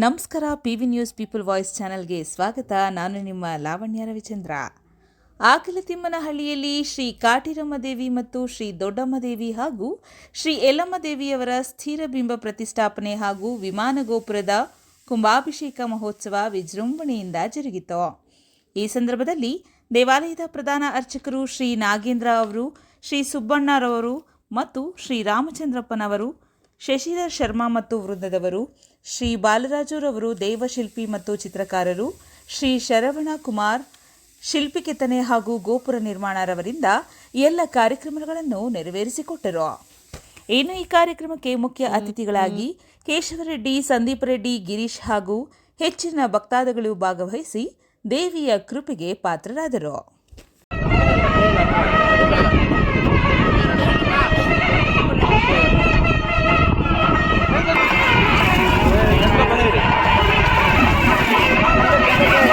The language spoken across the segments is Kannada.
ನಮಸ್ಕಾರ P V news people voice ಚಾನೆಲ್ಗೆ ಸ್ವಾಗತ. ನಾನು ನಿಮ್ಮ ಲಾವಣ್ಯ ರವಿಚಂದ್ರ. ಆಕಲತಿಮ್ಮನಹಳ್ಳಿಯಲ್ಲಿ ಶ್ರೀ ಕಾಟಿರಮ್ಮ ದೇವಿ ಮತ್ತು ಶ್ರೀ ದೊಡ್ಡಮ್ಮ ದೇವಿ ಹಾಗೂ ಶ್ರೀ ಯಲ್ಲಮ್ಮ ದೇವಿಯವರ ಸ್ಥಿರ ಬಿಂಬ ಪ್ರತಿಷ್ಠಾಪನೆ ಹಾಗೂ ವಿಮಾನ ಗೋಪುರದ ಕುಂಭಾಭಿಷೇಕ ಮಹೋತ್ಸವ ವಿಜೃಂಭಣೆಯಿಂದ ಜರುಗಿತು. ಈ ಸಂದರ್ಭದಲ್ಲಿ ದೇವಾಲಯದ ಪ್ರಧಾನ ಅರ್ಚಕರು ಶ್ರೀ ನಾಗೇಂದ್ರ ಅವರು, ಶ್ರೀ ಸುಬ್ಬಣ್ಣರವರು ಮತ್ತು ಶ್ರೀ ರಾಮಚಂದ್ರಪ್ಪನವರು, ಶಶಿಧರ್ ಶರ್ಮಾ ಮತ್ತು ವೃಂದದವರು ಶ್ರೀ ಬಾಲರಾಜುರವರು ದೇವಶಿಲ್ಪಿ ಮತ್ತು ಚಿತ್ರಕಾರರು, ಶ್ರೀ ಶರವಣ ಕುಮಾರ್ ಶಿಲ್ಪಿ ಕೆತ್ತನೆ ಹಾಗೂ ಗೋಪುರ ನಿರ್ಮಾಣರವರಿಂದ ಎಲ್ಲ ಕಾರ್ಯಕ್ರಮಗಳನ್ನು ನೆರವೇರಿಸಿಕೊಟ್ಟರು. ಇನ್ನು ಈ ಕಾರ್ಯಕ್ರಮಕ್ಕೆ ಮುಖ್ಯ ಅತಿಥಿಗಳಾಗಿ ಕೇಶವರೆಡ್ಡಿ ಸಂದೀಪ್ ರೆಡ್ಡಿ ಗಿರೀಶ್ ಹಾಗೂ ಹೆಚ್ಚಿನ ಭಕ್ತಾದಿಗಳು ಭಾಗವಹಿಸಿ ದೇವಿಯ ಕೃಪೆಗೆ ಪಾತ್ರರಾದರು. Yeah.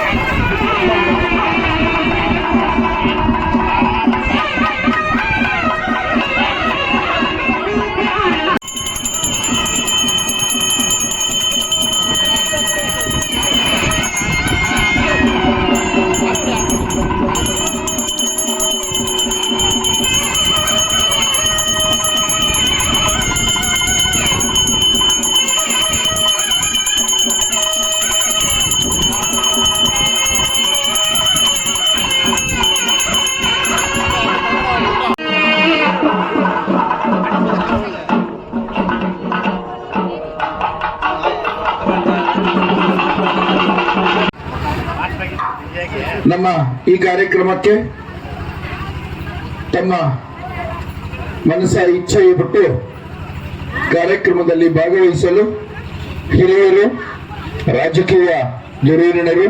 ನಮ್ಮ ಈ ಕಾರ್ಯಕ್ರಮಕ್ಕೆ ತಮ್ಮ ಮನಸ್ಸ ಇಚ್ಛೆ ಬಿಟ್ಟು ಕಾರ್ಯಕ್ರಮದಲ್ಲಿ ಭಾಗವಹಿಸಲು ಹಿರಿಯರು ರಾಜಕೀಯ ಧುರೀಣರು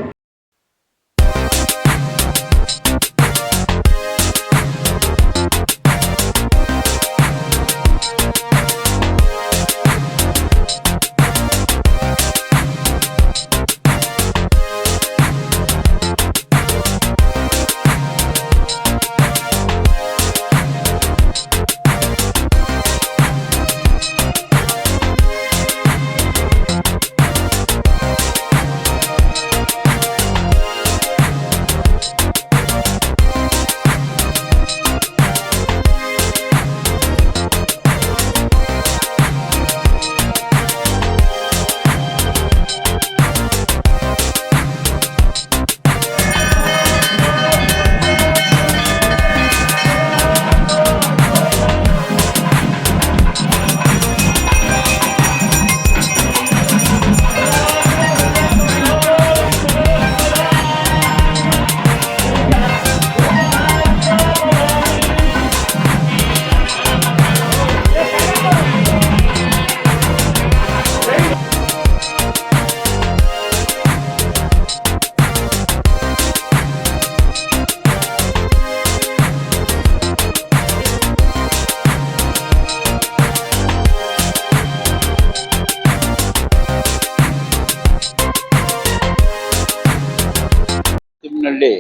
ತಿಮ್ಮನಹಳ್ಳಿ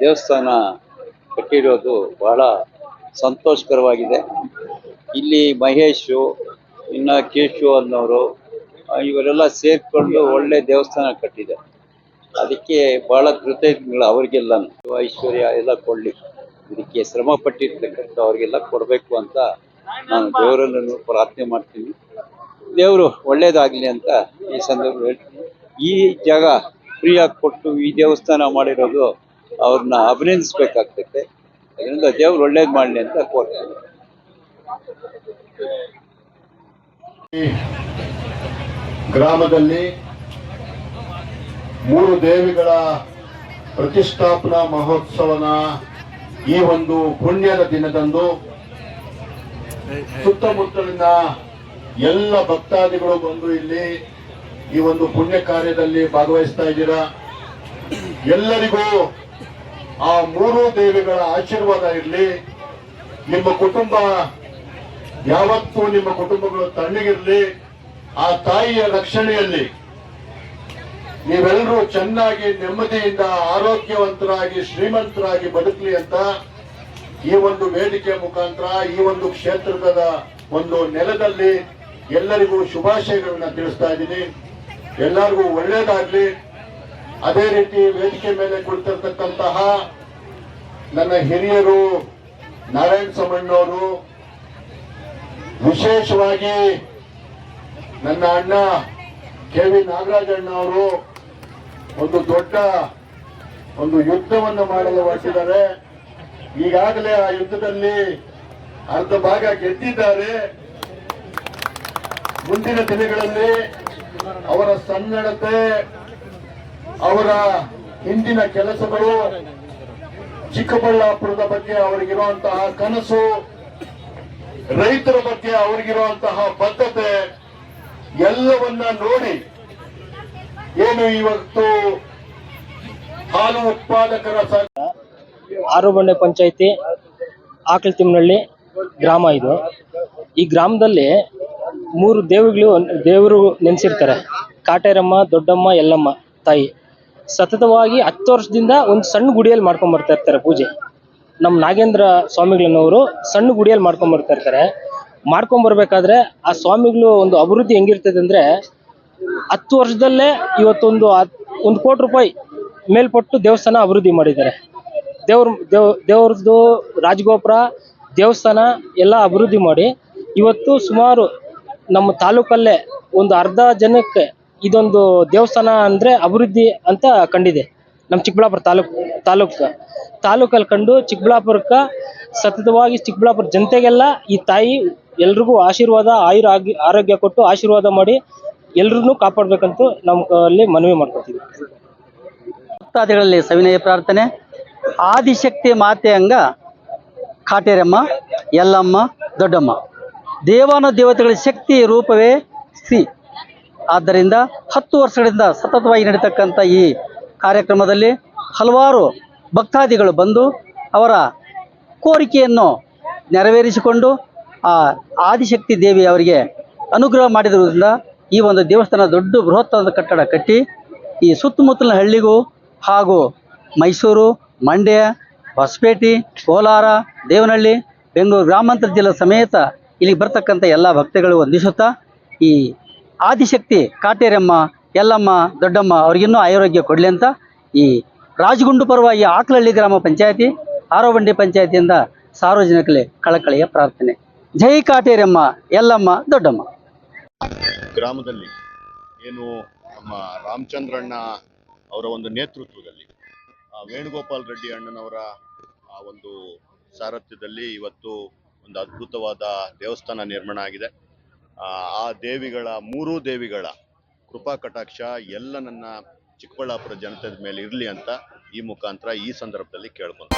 ದೇವಸ್ಥಾನ ಕಟ್ಟಿರೋದು ಬಹಳ ಸಂತೋಷಕರವಾಗಿದೆ. ಇಲ್ಲಿ ಮಹೇಶು, ಇನ್ನು ಕೇಶು ಅನ್ನೋರು ಇವರೆಲ್ಲ ಸೇರಿಕೊಂಡು ಒಳ್ಳೆ ದೇವಸ್ಥಾನ ಕಟ್ಟಿದೆ. ಅದಕ್ಕೆ ಬಹಳ ಕೃತಜ್ಞಗಳು ಅವರಿಗೆಲ್ಲ. ಐಶ್ವರ್ಯ ಎಲ್ಲ ಕೊಡಲಿ. ಇದಕ್ಕೆ ಶ್ರಮ ಪಟ್ಟಿರ್ತಕ್ಕಂಥ ಅವರಿಗೆಲ್ಲ ಕೊಡಬೇಕು ಅಂತ ನಾನು ದೇವರನ್ನು ಪ್ರಾರ್ಥನೆ ಮಾಡ್ತೀನಿ. ದೇವರು ಒಳ್ಳೇದಾಗಲಿ ಅಂತ ಈ ಸಂದರ್ಭದಲ್ಲಿ ಈ ಜಾಗ ಫ್ರೀಯಾಗಿ ಕೊಟ್ಟು ಈ ದೇವಸ್ಥಾನ ಮಾಡಿರೋದು ಅವ್ರನ್ನ ಅಭಿನಂದಿಸ್ಬೇಕಾಗ್ತೈತೆ. ಅದರಿಂದ ದೇವ್ರು ಒಳ್ಳೇದು ಮಾಡಲಿ ಅಂತ ಕೋರ್ತೇನೆ. ಗ್ರಾಮದಲ್ಲಿ ಮೂರು ದೇವಿಗಳ ಪ್ರತಿಷ್ಠಾಪನಾ ಮಹೋತ್ಸವನ ಈ ಒಂದು ಪುಣ್ಯದ ದಿನದಂದು ಸುತ್ತಮುತ್ತಲಿನ ಎಲ್ಲ ಭಕ್ತಾದಿಗಳು ಬಂದು ಇಲ್ಲಿ ಈ ಒಂದು ಪುಣ್ಯ ಕಾರ್ಯದಲ್ಲಿ ಭಾಗವಹಿಸ್ತಾ ಇದ್ದೀರಾ? ಎಲ್ಲರಿಗೂ ಆ ಮೂರು ದೇವಿಗಳ ಆಶೀರ್ವಾದ ಇರಲಿ. ನಿಮ್ಮ ಕುಟುಂಬ ಯಾವತ್ತೂ ನಿಮ್ಮ ಕುಟುಂಬಗಳು ತಣ್ಣಗಿರಲಿ. ಆ ತಾಯಿಯ ರಕ್ಷಣೆಯಲ್ಲಿ ನೀವೆಲ್ಲರೂ ಚೆನ್ನಾಗಿ ನೆಮ್ಮದಿಯಿಂದ ಆರೋಗ್ಯವಂತರಾಗಿ, ಶ್ರೀಮಂತರಾಗಿ ಬದುಕಲಿ ಅಂತ ಈ ಒಂದು ವೇದಿಕೆ ಮುಖಾಂತರ, ಈ ಒಂದು ಕ್ಷೇತ್ರದ ಒಂದು ನೆಲದಲ್ಲಿ ಎಲ್ಲರಿಗೂ ಶುಭಾಶಯಗಳನ್ನ ತಿಳಿಸ್ತಾ ಇದ್ದೀನಿ. ಎಲ್ಲರಿಗೂ ಒಳ್ಳೇದಾಗ್ಲಿ. ಅದೇ ರೀತಿ ವೇದಿಕೆ ಮೇಲೆ ಕುಳಿತಿರ್ತಕ್ಕಂತಹ ನನ್ನ ಹಿರಿಯರು ನಾರಾಯಣ ಸಮಣ್ಣವರು ವಿಶೇಷವಾಗಿ ನನ್ನ ಅಣ್ಣ ಕೆ ವಿ ನಾಗರಾಜಣ್ಣ ಅವರು ಒಂದು ದೊಡ್ಡ ಒಂದು ಯುದ್ಧವನ್ನು ಮಾಡಲು ಹೊರಟಿದ್ದಾರೆ. ಈಗಾಗಲೇ ಆ ಯುದ್ಧದಲ್ಲಿ ಅರ್ಧ ಭಾಗ ಗೆದ್ದಿದ್ದಾರೆ. ಮುಂದಿನ ದಿನಗಳಲ್ಲಿ ಅವರ ಸನ್ನಡತೆ, ಅವರ ಹಿಂದಿನ ಕೆಲಸಗಳು, ಚಿಕ್ಕಬಳ್ಳಾಪುರದ ಬಗ್ಗೆ ಅವರಿಗಿರುವಂತಹ ಕನಸು, ರೈತರ ಬಗ್ಗೆ ಅವರಿಗಿರುವಂತಹ ಬದ್ಧತೆ, ಎಲ್ಲವನ್ನ ನೋಡಿ ಏನು ಇವತ್ತು ಹಾಲು ಉತ್ಪಾದಕರ ಸಂಘ ಪಂಚಾಯತಿ ಪಂಚಾಯಿತಿ ತಿಮ್ಮನಹಳ್ಳಿ ಗ್ರಾಮ ಇದು. ಈ ಗ್ರಾಮದಲ್ಲಿ ಮೂರು ದೇವ್ರುಗಳು ದೇವರು ನೆನೆಸಿರ್ತಾರೆ. ಕಾಟೇರಮ್ಮ, ದೊಡ್ಡಮ್ಮ ಎಲ್ಲಮ್ಮ ತಾಯಿ. ಸತತವಾಗಿ ಹತ್ತು ವರ್ಷದಿಂದ ಒಂದು ಸಣ್ಣ ಗುಡಿಯಲ್ಲಿ ಮಾಡ್ಕೊಂಡ್ ಬರ್ತಾ ಇರ್ತಾರೆ ಪೂಜೆ. ನಮ್ಮ ನಾಗೇಂದ್ರ ಸ್ವಾಮಿಗಳನ್ನವರು ಸಣ್ಣ ಗುಡಿಯಲ್ಲಿ ಮಾಡ್ಕೊಂಡ್ ಬರ್ತಾ ಇರ್ತಾರೆ. ಮಾಡ್ಕೊಂಡ್ ಬರ್ಬೇಕಾದ್ರೆ ಆ ಸ್ವಾಮಿಗಳು ಒಂದು ಅಭಿವೃದ್ಧಿ ಹೆಂಗಿರ್ತದೆ ಅಂದ್ರೆ ಹತ್ತು ವರ್ಷದಲ್ಲೇ ಇವತ್ತೊಂದು ಒಂದು ಕೋಟಿ ರೂಪಾಯಿ ಮೇಲ್ಪಟ್ಟು ದೇವಸ್ಥಾನ ಅಭಿವೃದ್ಧಿ ಮಾಡಿದ್ದಾರೆ. ದೇವ್ರ, ದೇವ್, ದೇವ್ರದ್ದು ರಾಜಗೋಪುರ, ದೇವಸ್ಥಾನ ಎಲ್ಲ ಅಭಿವೃದ್ಧಿ ಮಾಡಿ ಇವತ್ತು ಸುಮಾರು ನಮ್ಮ ತಾಲೂಕಲ್ಲೇ ಒಂದು ಅರ್ಧ ಜನಕ್ಕೆ ಇದೊಂದು ದೇವಸ್ಥಾನ ಅಂದರೆ ಅಭಿವೃದ್ಧಿ ಅಂತ ಕಂಡಿದೆ ನಮ್ಮ ಚಿಕ್ಕಬಳ್ಳಾಪುರ ತಾಲೂಕು ತಾಲೂಕು. ತಾಲೂಕಲ್ಲಿ ಕಂಡು ಚಿಕ್ಕಬಳ್ಳಾಪುರಕ್ಕೆ ಸತತವಾಗಿ ಚಿಕ್ಕಬಳ್ಳಾಪುರ ಜನತೆಗೆಲ್ಲ ಈ ತಾಯಿ ಎಲ್ರಿಗೂ ಆಶೀರ್ವಾದ, ಆಯುರ್ ಆಗಿ, ಆರೋಗ್ಯ ಕೊಟ್ಟು ಆಶೀರ್ವಾದ ಮಾಡಿ ಎಲ್ರನ್ನೂ ಕಾಪಾಡಬೇಕಂತ ನಮ್ಮ ಅಲ್ಲಿ ಮನವಿ ಮಾಡ್ಕೊತೀವಿ ಭಕ್ತಾದಿಗಳಲ್ಲಿ ಸವಿನಯ ಪ್ರಾರ್ಥನೆ. ಆದಿಶಕ್ತಿ ಮಾತೆ ಅಂಗ ಕಾಟೇರಮ್ಮ, ಯಲ್ಲಮ್ಮ, ದೊಡ್ಡಮ್ಮ. ದೇವಾನ ದೇವತೆಗಳ ಶಕ್ತಿ ರೂಪವೇ ಸಿ ಆದ್ದರಿಂದ ಹತ್ತು ವರ್ಷಗಳಿಂದ ಸತತವಾಗಿ ನಡೀತಕ್ಕಂಥ ಈ ಕಾರ್ಯಕ್ರಮದಲ್ಲಿ ಹಲವಾರು ಭಕ್ತಾದಿಗಳು ಬಂದು ಅವರ ಕೋರಿಕೆಯನ್ನು ನೆರವೇರಿಸಿಕೊಂಡು ಆ ಆದಿಶಕ್ತಿ ದೇವಿ ಅವರಿಗೆ ಅನುಗ್ರಹ ಮಾಡಿರುವುದರಿಂದ ಈ ಒಂದು ದೇವಸ್ಥಾನ ದೊಡ್ಡ ಬೃಹತ್ತಾದ ಕಟ್ಟಡ ಕಟ್ಟಿ ಈ ಸುತ್ತಮುತ್ತಲಿನ ಹಳ್ಳಿಗೂ ಹಾಗೂ ಮೈಸೂರು, ಮಂಡ್ಯ ಹೊಸಪೇಟೆ ಕೋಲಾರ, ದೇವನಹಳ್ಳಿ, ಬೆಂಗಳೂರು ಗ್ರಾಮಾಂತರ ಜಿಲ್ಲೆ ಸಮೇತ ಇಲ್ಲಿಗೆ ಬರ್ತಕ್ಕಂಥ ಎಲ್ಲ ಭಕ್ತಗಳು ವಂದಿಸುತ್ತಾ ಈ ಆದಿಶಕ್ತಿ ಕಾಟೇರಮ್ಮ, ಯಲ್ಲಮ್ಮ, ದೊಡ್ಡಮ್ಮ ಅವ್ರಿಗಿನ್ನೂ ಆರೋಗ್ಯ ಕೊಡಲಿ ಅಂತ ಈ ರಾಜಗುಂಡು ಈ ಆಕಲಹಳ್ಳಿ ಗ್ರಾಮ ಪಂಚಾಯತಿ, ಆರೋಬಂಡಿ ಪಂಚಾಯತಿಯಿಂದ ಸಾರ್ವಜನಿಕರಲ್ಲಿ ಕಳಕಳಿಯ ಪ್ರಾರ್ಥನೆ. ಜೈ ಕಾಟೇರಮ್ಮ, ಯಲ್ಲಮ್ಮ, ದೊಡ್ಡಮ್ಮ. ಗ್ರಾಮದಲ್ಲಿ ಏನು ನಮ್ಮ ರಾಮಚಂದ್ರಣ್ಣ ಅವರ ಒಂದು ನೇತೃತ್ವದಲ್ಲಿ ವೇಣುಗೋಪಾಲ್ ರೆಡ್ಡಿ ಅಣ್ಣನವರ ಆ ಒಂದು ಸಾರಥ್ಯದಲ್ಲಿ ಇವತ್ತು ಒಂದು ಅದ್ಭುತವಾದ ದೇವಸ್ಥಾನ ನಿರ್ಮಾಣ ಆಗಿದೆ. ಆ ದೇವಿಗಳ, ಮೂರೂ ದೇವಿಗಳ ಕೃಪಾ ಕಟಾಕ್ಷ ಎಲ್ಲ ನನ್ನ ಚಿಕ್ಕಬಳ್ಳಾಪುರ ಜನತೆ ಮೇಲೆ ಇರಲಿ ಅಂತ ಈ ಮುಖಾಂತರ ಈ ಸಂದರ್ಭದಲ್ಲಿ ಕೇಳ್ಬೋದು